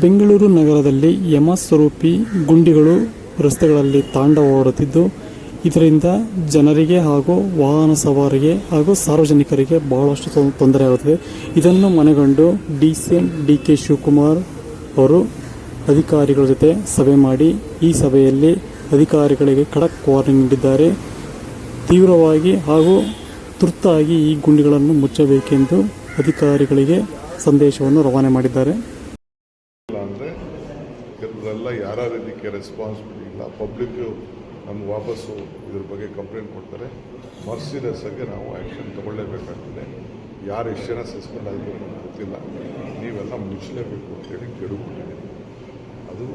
ಬೆಂಗಳೂರು ನಗರದಲ್ಲಿ ಯಮಸ್ವರೂಪಿ ಗುಂಡಿಗಳು ರಸ್ತೆಗಳಲ್ಲಿ ತಾಂಡವವಾಡುತ್ತಿದ್ದು ಇದರಿಂದ ಜನರಿಗೆ ಹಾಗೂ ವಾಹನ ಸವಾರಿಗೆ ಹಾಗೂ ಸಾರ್ವಜನಿಕರಿಗೆ ಬಹಳಷ್ಟು ತೊಂದರೆ ಆಗುತ್ತದೆ. ಇದನ್ನು ಮನೆಗಂಡು D C M D K Shivakumar ಅವರು ಅಧಿಕಾರಿಗಳ ಜೊತೆ ಸಭೆ ಮಾಡಿ, ಈ ಸಭೆಯಲ್ಲಿ ಅಧಿಕಾರಿಗಳಿಗೆ ಖಡಕ್ ವಾರ್ನಿಂಗ್ ನೀಡಿದ್ದಾರೆ. ತೀವ್ರವಾಗಿ ಹಾಗೂ ತುರ್ತಾಗಿ ಈ ಗುಂಡಿಗಳನ್ನು ಮುಚ್ಚಬೇಕೆಂದು ಅಧಿಕಾರಿಗಳಿಗೆ ಸಂದೇಶವನ್ನು ರವಾನೆ ಮಾಡಿದ್ದಾರೆ. ಕೆಲವರೆಲ್ಲ ಯಾರ್ಯಾರು ಇದಕ್ಕೆ ರೆಸ್ಪಾನ್ಸಿಬಿಲಿಟಿ ಇಲ್ಲ ಪಬ್ಲಿಕ್ಕು ನಮ್ಗೆ ವಾಪಸ್ಸು ಇದ್ರ ಬಗ್ಗೆ ಕಂಪ್ಲೇಂಟ್ ಕೊಡ್ತಾರೆ. ಮರ್ಸಿಲೆಸ್ ಆಗಿ ನಾವು ಆ್ಯಕ್ಷನ್ ತಗೊಳ್ಳೇಬೇಕಾಗ್ತದೆ. ಯಾರು ಎಷ್ಟು ಜನ ಸಸ್ಪೆಂಡ್ ಗೊತ್ತಿಲ್ಲ. ನೀವೆಲ್ಲ ಮುಚ್ಚಲೇಬೇಕು ಅಂತೇಳಿ ಕೇಳಿಬಿಟ್ಟಿದ್ದೀನಿ ಅದು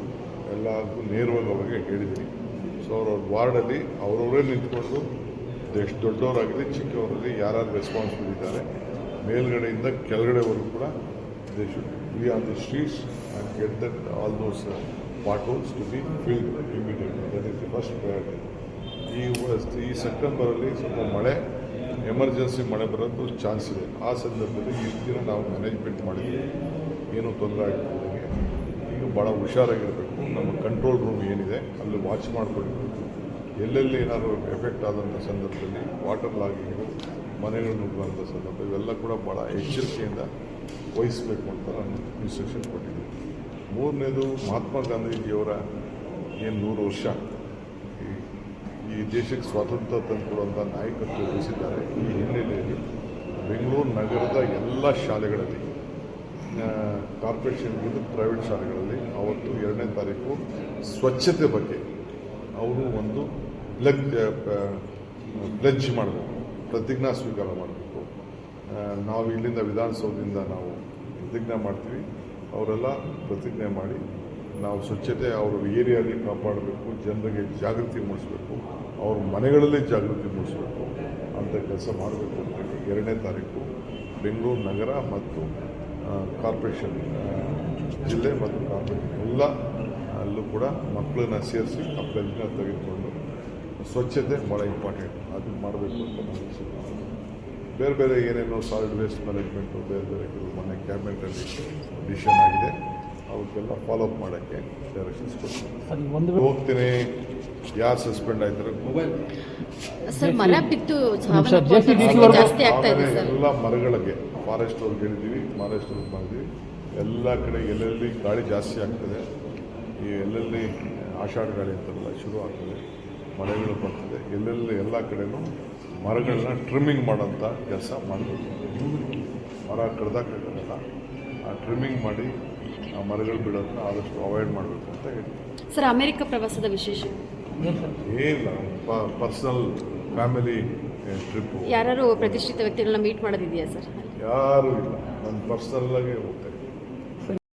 ಎಲ್ಲರಿಗೂ ನೇರವಾಗಿ ಅವ್ರಿಗೆ ಹೇಳಿದ್ದೀನಿ. ಸೊ ಅವ್ರವ್ರ ವಾರ್ಡಲ್ಲಿ ಅವರವರೇ ನಿಂತ್ಕೊಂಡು ಎಷ್ಟು ದೊಡ್ಡವರಾಗಲಿ ಚಿಕ್ಕವರಲ್ಲಿ ಯಾರ್ಯಾರು ರೆಸ್ಪಾನ್ಸಿಬಿಲಿಟಿ ಇದ್ದಾರೆ. ಮೇಲ್ಗಡೆಯಿಂದ ಕೆಳಗಡೆವರೆಗೂ ಕೂಡ they should be on the streets and get that all those potholes to be filled immediately that is the first priority ಈ ಈ ಸೆಪ್ಟೆಂಬರಲ್ಲಿ ಸ್ವಲ್ಪ ಮಳೆ ಎಮರ್ಜೆನ್ಸಿ ಮಳೆ ಬರೋದು ಚಾನ್ಸ್ ಇದೆ. ಆ ಸಂದರ್ಭದಲ್ಲಿ ಇಷ್ಟಿನ ನಾವು ಮ್ಯಾನೇಜ್ಮೆಂಟ್ ಮಾಡಿದ್ವಿ ಏನೂ ತೊಂದರೆ ಆಗ್ತಿದ್ದಂಗೆ ಈಗ ಭಾಳ ಹುಷಾರಾಗಿರಬೇಕು. ನಮ್ಮ ಕಂಟ್ರೋಲ್ ರೂಮ್ ಏನಿದೆ, ಅಲ್ಲಿ ವಾಚ್ ಮಾಡಿಕೊಳ್ಬೇಕು. ಎಲ್ಲೆಲ್ಲಿ ಏನಾದರೂ ಎಫೆಕ್ಟ್ ಆದಂಥ ಸಂದರ್ಭದಲ್ಲಿ ವಾಟರ್ ಲಾಗಿಂಗು ಮನೆಗಳು ನುಗ್ಗುವಂಥ ಸಂದರ್ಭ, ಇವೆಲ್ಲ ಕೂಡ ಭಾಳ ಎಚ್ಚರಿಕೆಯಿಂದ ವಹಿಸಬೇಕು ಅಂತ ನಾನು ಇನ್ಸ್ಟ್ರಕ್ಷನ್ ಕೊಟ್ಟಿದ್ದೀನಿ. ಮೂರನೇದು ಮಹಾತ್ಮ ಗಾಂಧೀಜಿಯವರ ಏನು ನೂರು ವರ್ಷ. ಈ- ದೇಶಕ್ಕೆ ಸ್ವಾತಂತ್ರ್ಯ ತಂದುಕೊಡುವಂಥ ನಾಯಕತ್ವ ವಹಿಸಿದ್ದಾರೆ. ಈ ಹಿನ್ನೆಲೆಯಲ್ಲಿ ಬೆಂಗಳೂರು ನಗರದ ಎಲ್ಲ ಶಾಲೆಗಳಲ್ಲಿ ಕಾರ್ಪೊರೇಷನ್ ಪ್ರೈವೇಟ್ ಶಾಲೆಗಳಲ್ಲಿ ಅವತ್ತು ಎರಡನೇ ತಾರೀಕು ಸ್ವಚ್ಛತೆ ಬಗ್ಗೆ ಅವರು ಒಂದು ಬ್ಲಗ್ ಬ್ಲೆಜ್ ಮಾಡಬೇಕು, ಪ್ರತಿಜ್ಞಾ ಸ್ವೀಕಾರ ಮಾಡಬೇಕು. ನಾವು ಇಲ್ಲಿಂದ ವಿಧಾನಸೌಧದಿಂದ ನಾವು ಪ್ರತಿಜ್ಞೆ ಮಾಡ್ತೀವಿ. ಅವರೆಲ್ಲ ಪ್ರತಿಜ್ಞೆ ಮಾಡಿ ನಾವು ಸ್ವಚ್ಛತೆ ಅವ್ರ ಏರಿಯಾಲಿ ಕಾಪಾಡಬೇಕು, ಜನರಿಗೆ ಜಾಗೃತಿ ಮೂಡಿಸಬೇಕು, ಅವ್ರ ಮನೆಗಳಲ್ಲಿ ಜಾಗೃತಿ ಮೂಡಿಸಬೇಕು ಅಂತ ಕೆಲಸ ಮಾಡಬೇಕು ಅಂತೇಳಿ ಎರಡನೇ ತಾರೀಕು ಬೆಂಗಳೂರು ನಗರ ಮತ್ತು ಕಾರ್ಪೊರೇಷನ್ ಜಿಲ್ಲೆ ಮತ್ತು ಕಾರ್ಪೊರೇಷನ್ ಎಲ್ಲ ಅಲ್ಲೂ ಕೂಡ ಮಕ್ಕಳನ್ನ ಸೇರಿಸಿ ಪ್ಲೆಜ್ನ ತೆಗೆದುಕೊಂಡು ಸ್ವಚ್ಛತೆ ಭಾಳ ಇಂಪಾರ್ಟೆಂಟ್ ಅದು ಮಾಡಬೇಕು ಅಂತ ನಾನು. ಬೇರೆ ಬೇರೆ ಏನೇನೋ ಸಾಲಿಡ್ ವೇಸ್ಟ್ ಮ್ಯಾನೇಜ್ಮೆಂಟು ಬೇರೆ ಬೇರೆ ಕೆಲವು ಮೊನ್ನೆ ಕ್ಯಾಬಿನೆಟಲ್ಲಿ ಡಿಸಿಷನ್ ಆಗಿದೆ. ಅವಕ್ಕೆಲ್ಲ ಫಾಲೋ ಅಪ್ ಮಾಡೋಕ್ಕೆ ಡೈರೆಕ್ಷನ್ಸ್ ಕೊಡ್ತೀನಿ. ಒಂದು ಹೋಗ್ತೀನಿ. ಯಾರು ಸಸ್ಪೆಂಡ್ ಆಯ್ತಾರೆ? ಸರ್ ಮರ ಬಿದ್ದು ಸರ್, JCBC ಸಾವನ್ನಪ್ಪುವಂತ ಜಾಸ್ತಿ ಆಗ್ತಾ ಇದೆ ಸರ್. ಎಲ್ಲ ಮರಗಳಿಗೆ ಫಾರೆಸ್ಟ್ ಅವ್ರಿಗೆ ಹೇಳಿದ್ದೀವಿ ಫಾರೆಸ್ಟ್ ಅವ್ರಿಗೆ ಮಾಡಿದ್ವಿ. ಎಲ್ಲ ಕಡೆ ಎಲ್ಲೆಲ್ಲಿ ಗಾಳಿ ಜಾಸ್ತಿ ಆಗ್ತದೆ ಈ ಎಲ್ಲೆಲ್ಲಿ ಆಷಾಢ ಗಾಳಿ ಅಂತಾರಲ್ಲ ಶುರು ಆಗ್ತದೆ ಮಳೆಗಳು ಬರ್ತದೆ ಎಲ್ಲೆಲ್ಲಿ ಎಲ್ಲ ಕಡೆನೂ ಮರಗಳನ್ನ ಟ್ರಿಮ್ಮಿಂಗ್ ಮಾಡೋಂಥ ಕೆಲಸ ಮಾಡಬೇಕು. ಮರ ಕಡ್ದಾಕಾಗಲ್ಲ ಆ ಟ್ರಿಮ್ಮಿಂಗ್ ಮಾಡಿ ಆ ಮರಗಳು ಬಿಡೋದನ್ನ ಆದಷ್ಟು ಅವಾಯ್ಡ್ ಮಾಡಬೇಕು ಅಂತ ಹೇಳ್ತೀವಿ ಸರ್ ಅಮೆರಿಕ ಪ್ರವಾಸದ ವಿಶೇಷ? ಏನಿಲ್ಲ ಪರ್ಸನಲ್ ಫ್ಯಾಮಿಲಿ ಟ್ರಿಪ್ಪು ಯಾರು ಪ್ರತಿಷ್ಠಿತ ವ್ಯಕ್ತಿಗಳನ್ನ ಮೀಟ್ ಮಾಡೋದಿದೆಯಾ ಸರ್? ಯಾರೂ ಇಲ್ಲ ನಾನು ಪರ್ಸನಲ್ಲಾಗೇ ಹೋಗ್ತಾ